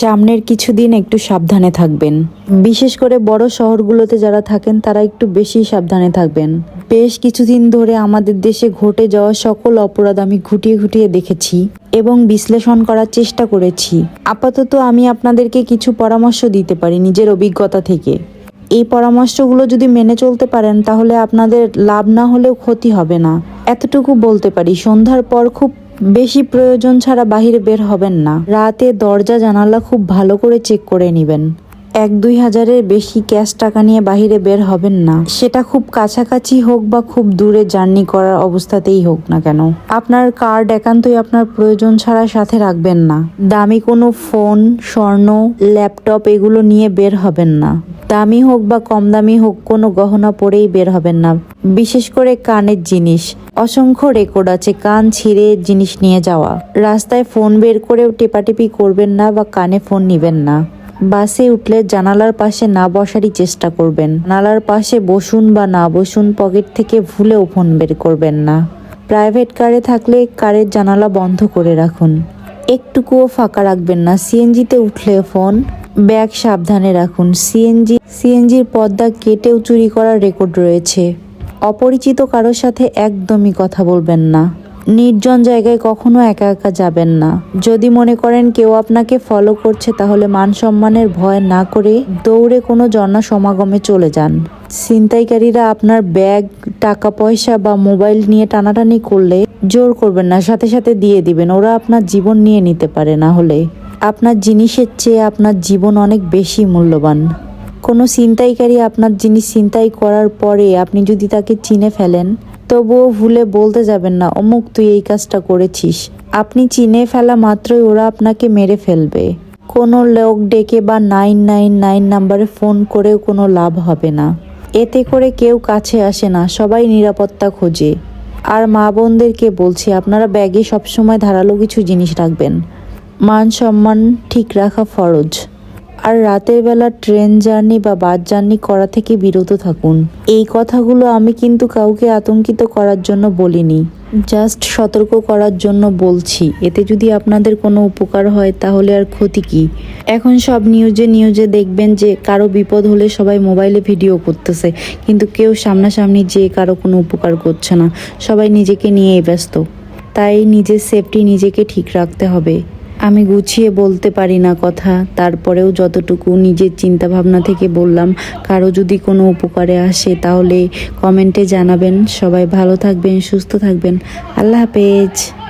সামনের কিছুদিন একটু সাবধানে থাকবেন। বিশেষ করে বড় শহরগুলোতে যারা থাকেন, তারা একটু বেশি সাবধানে থাকবেন। বেশ কিছুদিন ধরে আমাদের দেশে ঘটে যাওয়া সকল অপরাধ আমি ঘুটিয়ে ঘুটিয়ে দেখেছি এবং বিশ্লেষণ করার চেষ্টা করেছি। আপাতত আমি আপনাদেরকে কিছু পরামর্শ দিতে পারি নিজের অভিজ্ঞতা থেকে। এই পরামর্শগুলো যদি মেনে চলতে পারেন, তাহলে আপনাদের লাভ না হলেও ক্ষতি হবে না। এতটুকু বলতে পারি, সন্ধ্যার পর খুব বেশি প্রয়োজন ছাড়া বাহিরে বের হবেন না। রাতে দরজা জানালা খুব ভালো করে চেক করে নেবেন। এক দুই হাজারের বেশি ক্যাশ টাকা নিয়ে বাইরে বের হবেন না। সেটা খুব কাছাকাছি হোক বা খুব দূরে জার্নি করার অবস্থাতেই হোক না কেন। আপনার কার্ড একান্তই আপনার প্রয়োজন ছাড়া সাথে রাখবেন না। দামি কোনো ফোন, স্বর্ণ, ল্যাপটপ এগুলো নিয়ে বের হবেন না। দামি হোক বা কম দামি হোক, কোনো গহনা পরেই বের হবেন না। বিশেষ করে কানের জিনিস। অসংখ্য রেকর্ড আছে কান ছিঁড়ে জিনিস নিয়ে যাওয়া। রাস্তায় ফোন বের করেও টেপাটেপি করবেন না বা কানে ফোন নিবেন না। বাসে উঠলে জানালার পাশে না বসারই চেষ্টা করবেন। জানালার পাশে বসুন বা না বসুন পকেট থেকে ভুলেও ফোন বের করবেন না। প্রাইভেট কারে থাকলে কারের জানালা বন্ধ করে রাখুন। একটুকুও ফাঁকা রাখবেন না। সিএনজিতে উঠলে ফোন ব্যাগ সাবধানে রাখুন। সিএনজি, সিএনজির পর্দা কেটেও চুরি করার রেকর্ড রয়েছে। অপরিচিত কারোর সাথে একদমই কথা বলবেন না। নির্জন জায়গায় কখনো একা একা যাবেন না। যদি মনে করেন কেউ আপনাকে ফলো করছে, তাহলে মান সম্মানের ভয় না করে দৌড়ে কোনো জন সমাগমে চলে যান। ছিনতাইকারীরা আপনার ব্যাগ, টাকা পয়সা বা মোবাইল নিয়ে টানাটানি করলে জোর করবেন না। সাথে সাথে দিয়ে দিবেন। ওরা আপনার জীবন নিয়ে নিতে পারে না হলে। আপনার জিনিসের চেয়ে আপনার জীবন অনেক বেশি মূল্যবান। কোনো ছিনতাইকারী আপনার জিনিস ছিনতাই করার পরে আপনি যদি তাকে চিনে ফেলেন তবুও ভুলে বলতে যাবেন না, অমুক তুই এই কাজটা করেছিস। আপনি চিনে ফেলা মাত্রই ওরা আপনাকে মেরে ফেলবে। কোনো লোক ডেকে বা নাইন নাইন নাইন নাম্বারে ফোন করেও কোনো লাভ হবে না। এতে করে কেউ কাছে আসে না, সবাই নিরাপত্তা খোঁজে। আর মা বোনদেরকে বলছি, আপনারা ব্যাগে সবসময় ধারালো কিছু জিনিস রাখবেন। মান সম্মান ঠিক রাখা ফরজ। আর রাতের বেলা ট্রেন জার্নি বা বাস জার্নি করা থেকে বিরত থাকুন। এই কথাগুলো আমি কিন্তু কাউকে আতঙ্কিত করার জন্য বলিনি। জাস্ট সতর্ক করার জন্য বলছি। এতে যদি আপনাদের কোনো উপকার হয়, তাহলে আর ক্ষতি কি? এখন সব নিউজে নিউজে দেখবেন যে কারও বিপদ হলে সবাই মোবাইলে ভিডিও করতেছে। কিন্তু কেউ সামনাসামনি যে কারও কোনো উপকার করছে না। সবাই নিজেকে নিয়েই ব্যস্ত। তাই নিজের সেফটি নিজেকে ঠিক রাখতে হবে। আমি গুছিয়ে বলতে পারি না কথা, তারপরেও যতটুকু নিজের চিন্তা ভাবনা থেকে বললাম, কারও যদি কোনো উপকারে আসে তাহলে কমেন্টে জানাবেন। সবাই ভালো থাকবেন, সুস্থ থাকবেন। আল্লাহ হাফেজ।